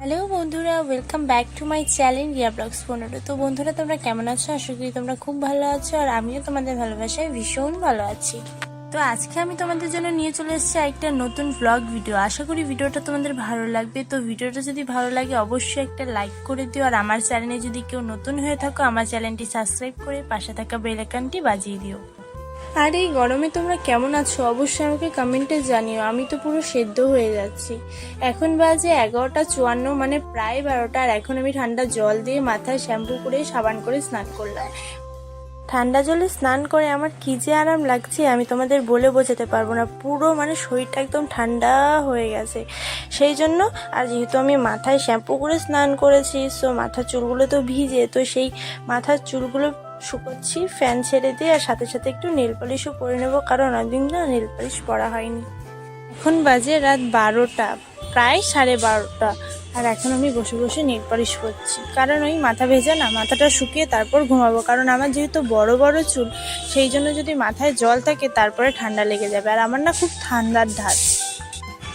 Hello বন্ধুরা welcome back to my channel Riya vlogs পনেরো। তো বন্ধুরা, তোমরা কেমন আছো? আশা করি তোমরা খুব ভালো আছো আর আমিও তোমাদের ভালোবাসায় ভীষণ ভালো আছি। তো আজকে আমি তোমাদের জন্য নিয়ে চলে এসেছি একটা নতুন ব্লগ ভিডিও আশা করি ভিডিওটা তোমাদের ভালো লাগবে। তো ভিডিওটা যদি ভালো লাগে, অবশ্যই একটা লাইক করে দিও। আর আমার চ্যানেলে যদি কেউ নতুন হয়ে থাকো, আমার চ্যানেলটি সাবস্ক্রাইব করে পাশে থাকা বেল আইকনটি বাজিয়ে দিও। আর এই গরমে তোমরা কেমন আছো অবশ্যই আমাকে কমেন্টে জানিও। আমি তো পুরো সেদ্ধ হয়ে যাচ্ছি। এখন বাজে এগারোটা চুয়ান্ন মানে প্রায় বারোটা, আর এখন আমি ঠান্ডা জল দিয়ে মাথায় শ্যাম্পু করে সাবান করে স্নান করলাম। ঠান্ডা জলে স্নান করে আমার কি যে আরাম লাগছে, আমি তোমাদের বলে বোঝাতে পারব না। পুরো মানে শরীরটা একদম ঠান্ডা হয়ে গেছে। সেই জন্য আর যেহেতু আমি মাথায় শ্যাম্পু করে স্নান করেছি সো মাথার চুলগুলো তো ভিজে, তো সেই মাথার চুলগুলো শুকোচ্ছি ফ্যান ছেড়ে দিয়ে, আর সাথে সাথে একটু নেল পলিশও পরে নেব, কারণ অনেকদিন না নেল পলিশ পরা হয়নি। এখন বাজে রাত বারোটা, প্রায় সাড়ে বারোটা, আর এখন আমি বসে বসে নেল পলিশ করছি। কারণ ওই মাথা ভেজে না, মাথাটা শুকিয়ে তারপর ঘুমাবো, কারণ আমার যেহেতু বড় বড় চুল, সেই জন্য যদি মাথায় জল থাকে, তারপরে ঠান্ডা লেগে যাবে। আর আমার না খুব ঠান্ডার ধাত।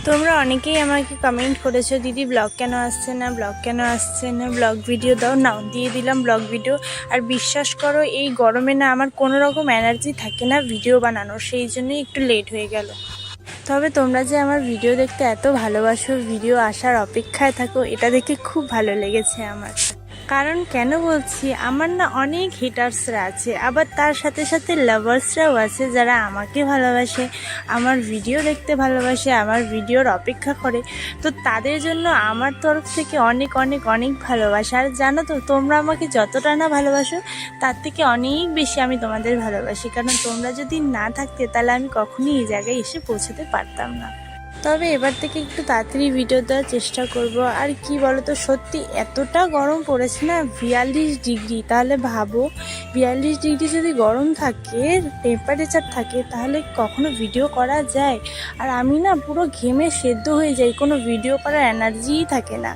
তোমরা অনেকেই আমাকে কমেন্ট করেছ, দিদি ব্লগ কেন আসছে না? ব্লগ কেন আসছে না? ব্লগ ভিডিও দাও। নাও, দিয়ে দিলাম ব্লগ ভিডিও আর বিশ্বাস করো, এই গরমে না আমার কোনো রকম এনার্জি থাকে না ভিডিও বানানোর, সেই জন্যই একটু লেট হয়ে গেল। তবে তোমরা যে আমার ভিডিও দেখতে এত ভালোবাসো ভিডিও আসার অপেক্ষায় থাকো, এটা দেখে খুব ভালো লেগেছে আমার। কারণ কেন বলছি, আমার না অনেক হিটার্সরা আছে, আবার তার সাথে সাথে লাভার্সরাও আছে যারা আমাকে ভালোবাসে, আমার ভিডিও দেখতে ভালোবাসে, আমার ভিডিওর অপেক্ষা করে। তো তাদের জন্য আমার তরফ থেকে অনেক অনেক অনেক ভালোবাসা। আর জানো তো, তোমরা আমাকে যতটা না ভালোবাসো, তার থেকে অনেক বেশি আমি তোমাদের ভালোবাসি। কারণ তোমরা যদি না থাকতে, তাহলে আমি কখনোই এই জায়গায় এসে পৌঁছাতে পারতাম না। তবে এবার থেকে একটু তাড়াতাড়ি ভিডিও দেওয়ার চেষ্টা করব। আর কি বলতো, সত্যি এতটা গরম পড়েছে না, বিয়াল্লিশ ডিগ্রি তাহলে ভাবো, বিয়াল্লিশ ডিগ্রি যদি গরম থাকে টেম্পারেচার থাকে, তাহলে কখনো ভিডিও করা যায়? আর আমি না পুরো ঘেমে সেদ্ধ হয়ে যাই, কোনো ভিডিও করার এনার্জিই থাকে না।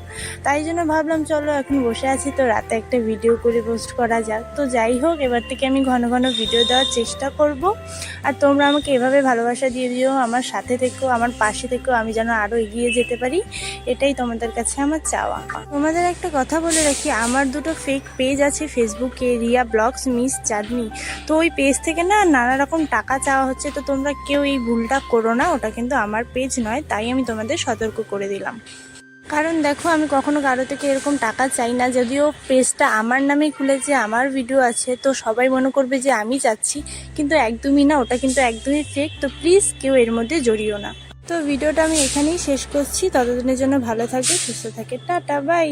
তাই জন্য ভাবলাম, চলো এখন বসে আছি, তো রাতে একটা ভিডিও করে পোস্ট করা যাক। তো যাই হোক, এবার থেকে আমি ঘন ঘন ভিডিও দেওয়ার চেষ্টা করব। আর তোমরা আমাকে এভাবে ভালোবাসা দিয়ে দিও, আমার সাথে থেকেও আমার পাশে থেকেও আমি যেন আরও এগিয়ে যেতে পারি, এটাই তোমাদের কাছে আমার চাওয়া। তোমাদের একটা কথা বলে রাখি, আমার দুটো ফেক পেজ আছে ফেসবুকে রিয়া ব্লগস, মিস চাঁদনি। তো ওই পেজ থেকে না নানা রকম টাকা চাওয়া হচ্ছে, তো তোমরা কেউ এই ভুলটা করো না, ওটা কিন্তু আমার পেজ নয়, তাই আমি তোমাদের সতর্ক করে দিলাম। কারণ দেখো, আমি কখনো কারও থেকে এরকম টাকা চাই না, যদিও পেজটা আমার নামেই খুলেছে, আমার ভিডিও আছে, তো সবাই মনে করবে যে আমি চাচ্ছি, কিন্তু একদমই না, ওটা কিন্তু একদমই ফেক তো প্লিজ কেউ এর মধ্যে জড়িও না। তো ভিডিওটা আমি এখানেই শেষ করছি। ততদিনের জন্য ভালো থাকবে সুস্থ থাকে টাটা বাই।